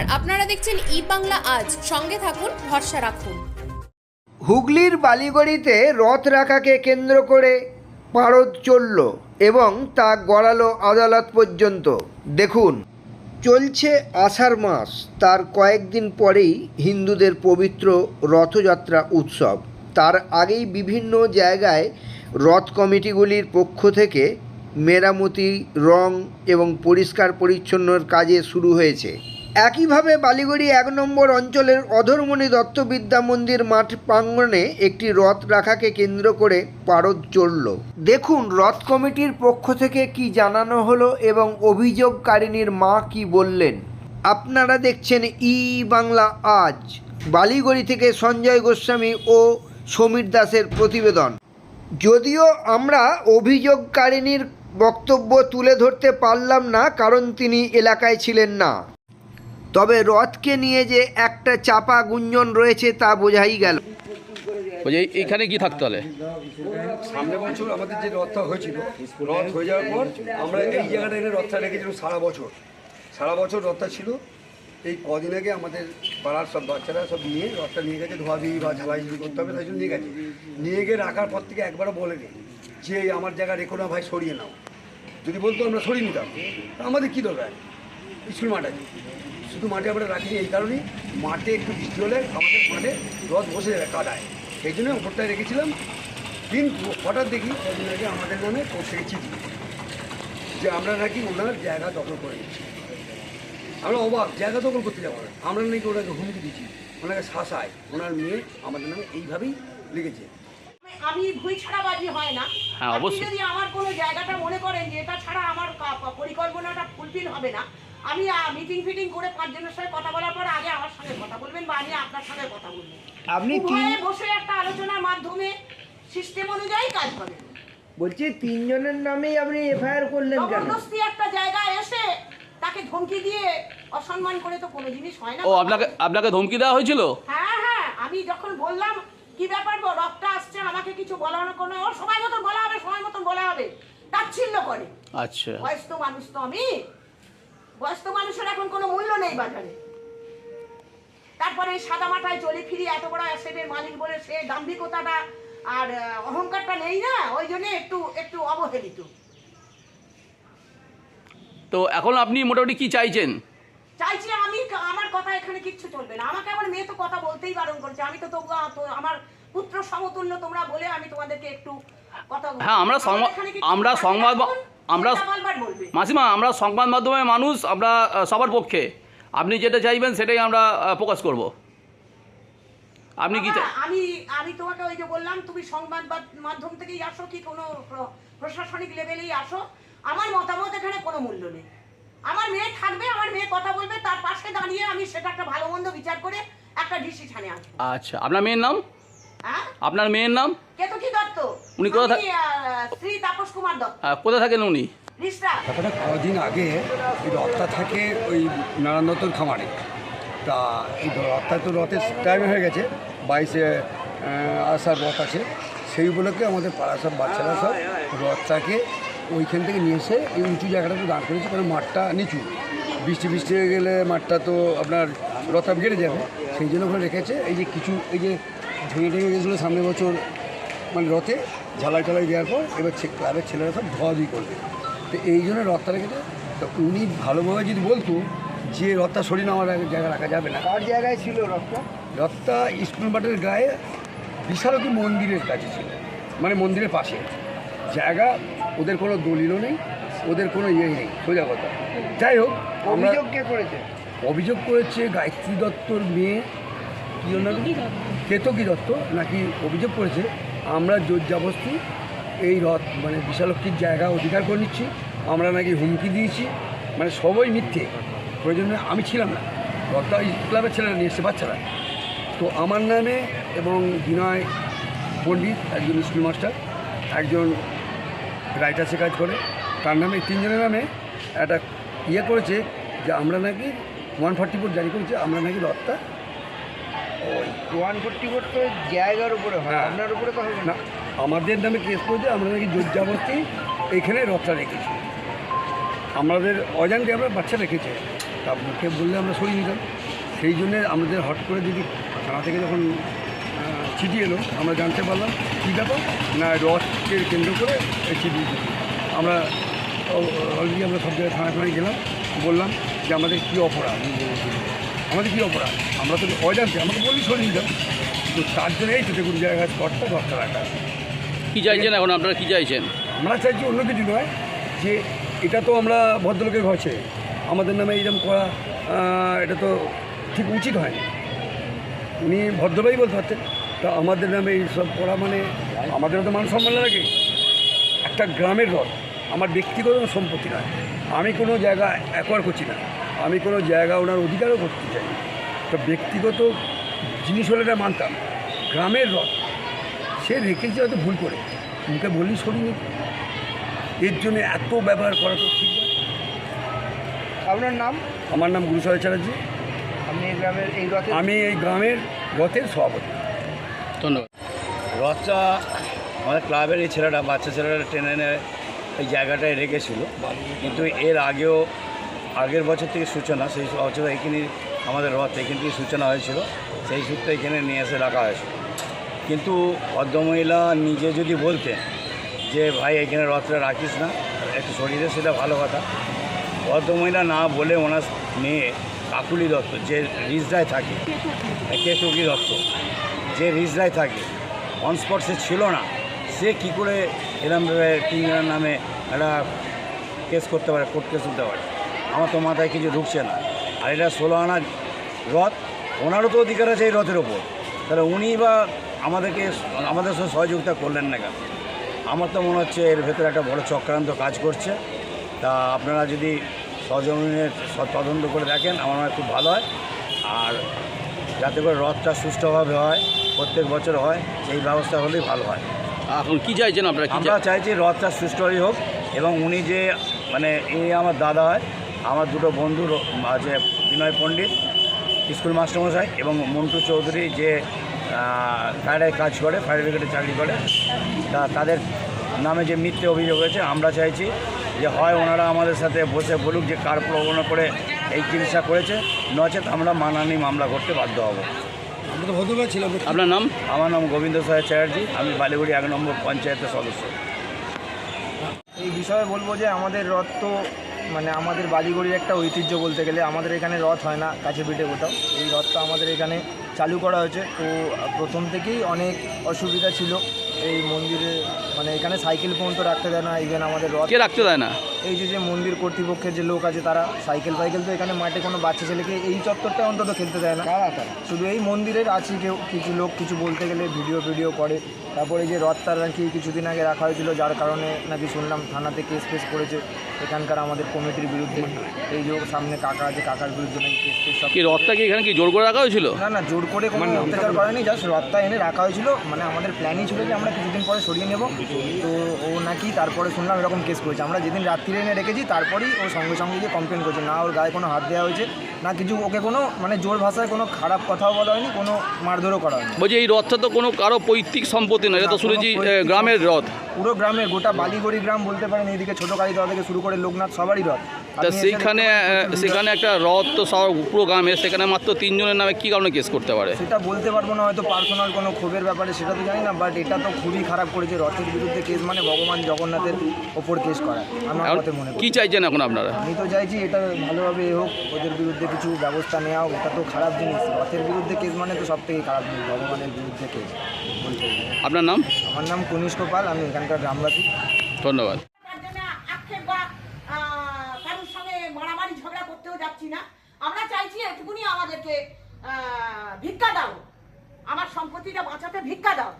নমস্কার, আপনারা দেখছেন ই বাংলা আজ। সঙ্গে থাকুন, ভরসা রাখুন। হুগলির বালিগড়িতে রথ রাখাকে কেন্দ্র করে পারদ চলল এবং তা গড়ালো আদালত পর্যন্ত। দেখুন, চলছে আষাঢ় মাস। তার কয়েকদিন পরেই হিন্দুদের পবিত্র রথযাত্রা উৎসব। তার আগেই বিভিন্ন জায়গায় রথ কমিটিগুলির পক্ষ থেকে মেরামতি, রং এবং পরিষ্কার পরিচ্ছন্নর কাজে শুরু হয়েছে। একইভাবে বালিগড়ি এক নম্বর অঞ্চলের অধরমণি দত্ত বিদ্যা মন্দির মাঠ প্রাঙ্গণে একটি রথ রাখাকে কেন্দ্র করে পারদ চলল দেখুন, রথ কমিটির পক্ষ থেকে কি জানানো হলো এবং অভিযোগকারিনীর মা কি বললেন। আপনারা দেখছেন ই বাংলা আজ, বালিগড়ি থেকে সঞ্জয় গোস্বামী ও সমীর দাসের প্রতিবেদন। যদিও আমরা অভিযোগকারিনীর বক্তব্য তুলে ধরতে পারলাম না, কারণ তিনি এলাকায় ছিলেন না। তবে রথকে নিয়ে যে একটা চাপা গুঞ্জন রয়েছে তা বোঝাই গেল। এইখানে কি থাকতে হলে সামনে বছর আমাদের যে রথটা হয়েছিল রথ হয়ে যাওয়ার পর আমরা এই জায়গাটা এনে রথটা রেখেছিলাম সারা বছর। সারা বছর রথটা ছিল। এই কদিন আগে আমাদের পাড়ার সব বাচ্চারা সব নিয়ে রথটা নিয়ে গেছে ধোয়াধুয়ি বা ঝালাই ঝুলি করতে হবে তাই জন্য নিয়ে গেছে। নিয়ে গিয়ে রাখার পর থেকে একবারও বলে বলেনি যে এই আমার জায়গা রেখো না ভাই সরিয়ে নাও। যদি বলতো আমরা সরিয়ে নিতাম। তা আমাদের কী দরকার? স্কুল মাঠ আছে। শুধু মাঠে আমরা রাখিনি এই কারণেই মাঠে একটু বৃষ্টি হলে আমাদের মাঠে রথ বসে যাবে কাদায়। সেই জন্য ওপরটায় রেখেছিলাম। কিন্তু হঠাৎ দেখি কদিন আগে আমাদের নামে থেকে চিঠি যে আমরা নাকি ওনার জায়গা দখল করে নিচ্ছি। আমরা অবাক জায়গা দখল করতে যাব না। আমরা নাকি ওনাকে হুমকি দিচ্ছি ওনাকে শাসায় ওনার মেয়ে আমাদের নামে এইভাবেই লিখেছে। আমি ভুই ছাড়াবাজি হয় না। হ্যাঁ, অবশ্যই। যদি আমার কোনো জায়গাটা মনে করেন যে এটা ছাড়া আমার পরিকল্পনাটা ফুলফিল হবে না আমি মিটিং ফিটিং করে পাঁচজনের সঙ্গে কথা বলার পর আগে আমার সঙ্গে কথা বলবেন বা আমি আপনার সঙ্গে কথা বলব। আপনি উভয়ে বসে একটা আলোচনার মাধ্যমে সিস্টেম অনুযায়ী কাজ করেন। বলছি তিনজনের নামেই আপনি এফআইআর করলেন কেন? জবরদস্তি একটা জায়গায় এসে তাকে ধমকি দিয়ে অসম্মান করে তো কোনো জিনিস হয় না ও আপনাকে আপনাকে ধমকি দেওয়া হয়েছিল? হ্যাঁ হ্যাঁ আমি যখন বললাম কি ব্যাপার গো রথটা আসছে আমাকে কিছু বলানো কোনো ওর সময় মতন বলা হবে সময় মতন বলা হবে। তাচ্ছিল্য করে। আচ্ছা। বয়স্ক মানুষ তো আমি। বয়স্ক মানুষের এখন কোনো মূল্য নেই বাজারে। তারপরে এই সাদা মাথায় চলে ফিরি এত বড় অ্যাসেটের মালিক বলে সে দাম্ভিকতাটা আর অহংকারটা নেই না? ওই জন্য একটু একটু অবহেলিত। তো এখন আপনি মোটামুটি কি চাইছেন? চাইছি আমি আমার কথা এখানে কিচ্ছু চলবে না। আমাকে আমার মেয়ে তো কথা বলতেই বারণ করছে। আমি তো তবু তো আমার পুত্র সমতুল্য তোমরা বলে আমি তোমাদেরকে একটু কথা হ্যাঁ, আমরা সংবাদ- আমার সংবাদ আমরা- মাসিমা আমরা সংবাদ মাধ্যমের মানুষ আমরা সবার পক্ষে। আপনি যেটা চাইবেন সেটাই আমরা প্রকাশ করব। আপনি কি আমি আমি তোমাকে ওই যে বললাম তুমি সংবাদ মাধ্যম থেকেই আসো কি কোনো প্রশাসনিক লেভেলেই আসো আমার মতামত এখানে কোনো মূল্য নেই। আমার মেয়ে থাকবে আমার মেয়ে কথা বলবে তার পাশে দাঁড়িয়ে আমি সেটা একটা ভালো মন্দ বিচার করে একটা ডিসিশনে আসব। আচ্ছা আপনার মেয়ের নাম? আপনার মেয়ের নাম? কেতকী দত্ত? উনি কোথা থা- আমি, শ্রী তাপস কুমার দত্ত। কোথায় থাকেন উনি? তারপরে কদিন আগে এই রথটা থাকে ওই নারায়ণ খামারে। তা এই রথটা তো রথের টাইম হয়ে গেছে বাইশে আসার রথ আছে। সেই উপলক্ষে আমাদের পাড়া সব বাচ্চারা সব রথটাকে ওইখান থেকে নিয়ে এসে এই উঁচু জায়গাটাতে দাঁড় করেছে কারণ মাঠটা নিচু। বৃষ্টি বৃষ্টি হয়ে গেলে মাঠটা তো আপনার রথটা বেড়ে যাবে। সেই জন্য ওখানে রেখেছে। এই যে কিছু এই যে ভেঙে ঠেঙে গেছিল সামনের বছর মানে রথে ঝালাই টালাই দেওয়ার পর এবার ছে- ক্লাবের ছেলেরা সব ধোয়াধুয়ি করবে। তো এই জন্য রথটা রেখেছে। তো উনি ভালোভাবে যদি বলতো যে রথটা সরিয়ে নেওয়ার জায়গা রাখা যাবে না। কার জায়গায় ছিল রথটা? রথটা স্কুল মাঠের গায়ে বিশালকী মন্দিরের কাছে ছিল মানে মন্দিরের পাশে। জায়গা ওদের কোনো দলিলও নেই ওদের কোনো ইয়ে নেই সোজা কথা। যাই হোক অভিযোগ কে করেছে? অভিযোগ করেছে গায়ত্রী দত্তর মেয়ে। কী নাম? কেতকী দত্ত নাকি অভিযোগ করেছে, আমরা জোর জাবস্তি এই রথ মানে বিশালক্ষীর জায়গা অধিকার করে নিচ্ছি, আমরা নাকি হুমকি দিয়েছি মানে সবই মিথ্যে। প্রয়োজনে আমি ছিলাম না। রথটা ক্লাবের ছেলেরা নিয়ে এসছে, বাচ্চারা। তো আমার নামে এবং বিনয় পণ্ডিত, একজন স্কুল মাস্টার, একজন রাইটার্সে কাজ করে, তার নামে তিনজনের নামে একটা ইয়ে করেছে যে আমরা নাকি ওয়ান ফর্টি ফোর জারি করেছি, আমরা নাকি রথটা ওয়ান ফোর্টি ফোর তো জায়গার উপরে হয় হ্যাঁ। আপনার উপরে তো হবে না? আমাদের নামে কেস করেছে আমরা নাকি জোরজাবস্তি এইখানে রথটা রেখেছি। আমাদের অজান্তে আমরা বাচ্চা রেখেছে তা মুখে বললে আমরা সরিয়ে নিতাম। সেই জন্যে আমাদের হট করে যদি থানা থেকে যখন চিঠি এলো আমরা জানতে পারলাম কী ব্যাপার? না রথকে কেন্দ্র করে এই চিঠি। দিয়েছে। আমরা অলরেডি আমরা সব জায়গায় থানা থানায় গেলাম বললাম যে আমাদের কী অপরাধ? আমাদের কী অপরাধ? আমরা তো অজান্তে আমাকে বলি সরিয়ে দিতাম তো। তার জন্য এই দেখুন জায়গায় স্পটটা দশটা রাখা। কি চাইছেন এখন আপনারা? কি চাইছেন? আমরা চাইছি অন্য কিছু নয় যে এটা তো আমরা ভদ্রলোকের ঘর আমাদের নামে এইরকম করা এটা তো ঠিক উচিত হয় উনি ভদ্রভাবেই বলতে পারতেন তা আমাদের নামে এইসব করা মানে আমাদেরও তো মান সম্মান লাগে। একটা গ্রামের রথ আমার ব্যক্তিগত সম্পত্তি নয়। আমি কোনো জায়গা অ্যাকোয়ার করছি না। আমি কোনো জায়গা ওনার অধিকারও করতে চাই। তো ব্যক্তিগত জিনিস হলে এটা মানতাম। গ্রামের রথ সে রেখেছে হয়তো ভুল করে। মুখে বললি সরিয়ে এর জন্য এত ব্যবহার করা তো ঠিক নয়। আপনার নাম? আমার নাম গুরুসার চ্যাটার্জি। আপনি এই গ্রামের এই রথে আমি এই গ্রামের রথের সভাপতি। ধন্যবাদ। রথটা আমাদের ক্লাবের এই ছেলেটা বাচ্চা ছেলেটা টেনে এনে এই জায়গাটায় রেখেছিল। কিন্তু এর আগেও আগের বছর থেকে সূচনা, সেই বছর এখানে আমাদের রথ, এখান থেকে সূচনা হয়েছিল, সেই সূত্রে এখানে নিয়ে এসে রাখা হয়েছিল কিন্তু ভদ্রমহিলা নিজে যদি বলতেন যে, ভাই, এখানে রথটা রাখিস না, একটু শরীরে, সেটা ভালো কথা। ভদ্রমহিলা না বলে ওনার মেয়ে কাকুলি দত্ত, যে রিজদায় থাকে কেতুকি দত্ত, যে রিজদায় থাকে অন স্পট সে ছিল না, সে কী করে এরমভাবে তিনজনের নামে একটা কেস করতে পারে কোর্ট কেস করতে পারে? আমার তো মাথায় কিছু ঢুকছে না। আর এটা ষোলো আনা রথ ওনারও তো অধিকার আছে এই রথের ওপর। তাহলে উনি বা আমাদেরকে আমাদের সঙ্গে সহযোগিতা করলেন না কেন? আমার তো মনে হচ্ছে এর ভেতরে একটা বড় চক্রান্ত কাজ করছে। তা আপনারা যদি সহজমিনের তদন্ত করে দেখেন আমার মনে হয় খুব ভালো হয়। আর যাতে করে রথটা সুষ্ঠুভাবে হয় প্রত্যেক বছর হয় সেই ব্যবস্থা হলেই ভালো হয়। এখন কী চাইছেন আপনারা? কি আমরা চাই চাইছি রথটা সুষ্ঠুভাবে হোক এবং উনি যে মানে এই আমার দাদা হয় আমার দুটো বন্ধু আছে বিনয় পণ্ডিত স্কুল মাস্টারমশাই এবং মন্টু চৌধুরী যে ফায়ারে কাজ করে ফায়ার ব্রিগেডে চাকরি করে। তা তাদের নামে যে মিথ্যে অভিযোগ হয়েছে আমরা চাইছি যে হয় ওনারা আমাদের সাথে বসে বলুক যে কার প্রবণনা করে এই চিকিৎসা করেছে। নচেত আমরা মানানি মামলা করতে বাধ্য হব। আমরা তো ভদ্রভাবে ছিলাম আপনার নাম? আমার নাম গোবিন্দ সাহেব চ্যাটার্জি আমি বালিগুড়ি এক নম্বর পঞ্চায়েতের সদস্য। এই বিষয়ে বলব যে আমাদের রথ তো মানে আমাদের বালিগড়ির একটা ঐতিহ্য বলতে গেলে আমাদের এখানে রথ হয় না কাছে পিঠে কোথাও। এই রথটা আমাদের এখানে চালু করা হয়েছে। তো প্রথম থেকেই অনেক অসুবিধা ছিল। এই মন্দিরে মানে এখানে সাইকেল পর্যন্ত রাখতে দেয় না ইভেন আমাদের রথ রাখতে দেয় না? এই যে যে মন্দির কর্তৃপক্ষের যে লোক আছে তারা সাইকেল ফাইকেল তো এখানে মাঠে কোনো বাচ্চা ছেলেকে এই চত্বরটা অন্তত খেলতে দেয় না। শুধু এই মন্দিরের আছে কেউ কিছু লোক কিছু বলতে গেলে ভিডিও ভিডিও করে। তারপরে যে রথটার নাকি কিছুদিন আগে রাখা হয়েছিল যার কারণে নাকি শুনলাম থানাতে কেস ফেস করেছে। এখানকার আমাদের কমিটির বিরুদ্ধে এই যে সামনে কাকা আছে কাকার বিরুদ্ধে নাকি কেস ফেস সব কি রথটা কি এখানে কি জোর করে রাখা হয়েছিল? না না জোর করে কোনো অত্যাচার করেনি জাস্ট রথটা এনে রাখা হয়েছিল। মানে আমাদের প্ল্যানই ছিল যে আমরা কিছুদিন পরে সরিয়ে নেব। তো ও নাকি তারপরে শুনলাম এরকম কেস করেছে। আমরা যেদিন রাত্রিরে এনে রেখেছি তারপরেই ও সঙ্গে সঙ্গে গিয়ে কমপ্লেন করছে না ওর গায়ে কোনো হাত দেওয়া হয়েছে না কিছু ওকে কোনো মানে জোর ভাষায় কোনো খারাপ কথাও বলা হয়নি কোনো মারধরও করা হয়নি। বলছি এই রথটা তো কোনো কারও পৈতৃক সম্পত্তি নয় এটা তো শুনেছি কোনো গ্রামের রথ। পুরো গ্রামের গোটা বালিগড়ি গ্রাম বলতে পারেন এইদিকে ছোটো কালীতলা থেকে শুরু করে লোকনাথ সবারই রথ। তা সেইখানে সেখানে একটা রথ তো সব পুরো গ্রামের সেখানে মাত্র তিনজনের নামে কি কারণে কেস করতে পারে? সেটা বলতে পারব না হয়তো পার্সোনাল কোনো ক্ষোভের ব্যাপারে সেটা তো জানি না বাট এটা তো খুবই খারাপ করেছে রথের বিরুদ্ধে কেস মানে ভগবান জগন্নাথের ওপর কেস করা। আমার মতে মনে কি চাইছেন এখন আপনারা? আমি তো চাইছি এটা ভালোভাবে এ হোক ওদের বিরুদ্ধে কিছু ব্যবস্থা নেওয়া হোক এটা তো খারাপ জিনিস। রথের বিরুদ্ধে কেস মানে তো সব থেকে খারাপ জিনিস ভগবানের বিরুদ্ধে কেস আপনার নাম? আমার নাম কনিষ্ঠ পাল আমি এখানকার গ্রামবাসী। ধন্যবাদ। না আমরা চাইছি এটুকুনি আমাদেরকে ভিক্ষা দাও। আমার সম্পত্তিটা বাঁচাতে ভিক্ষা দাও।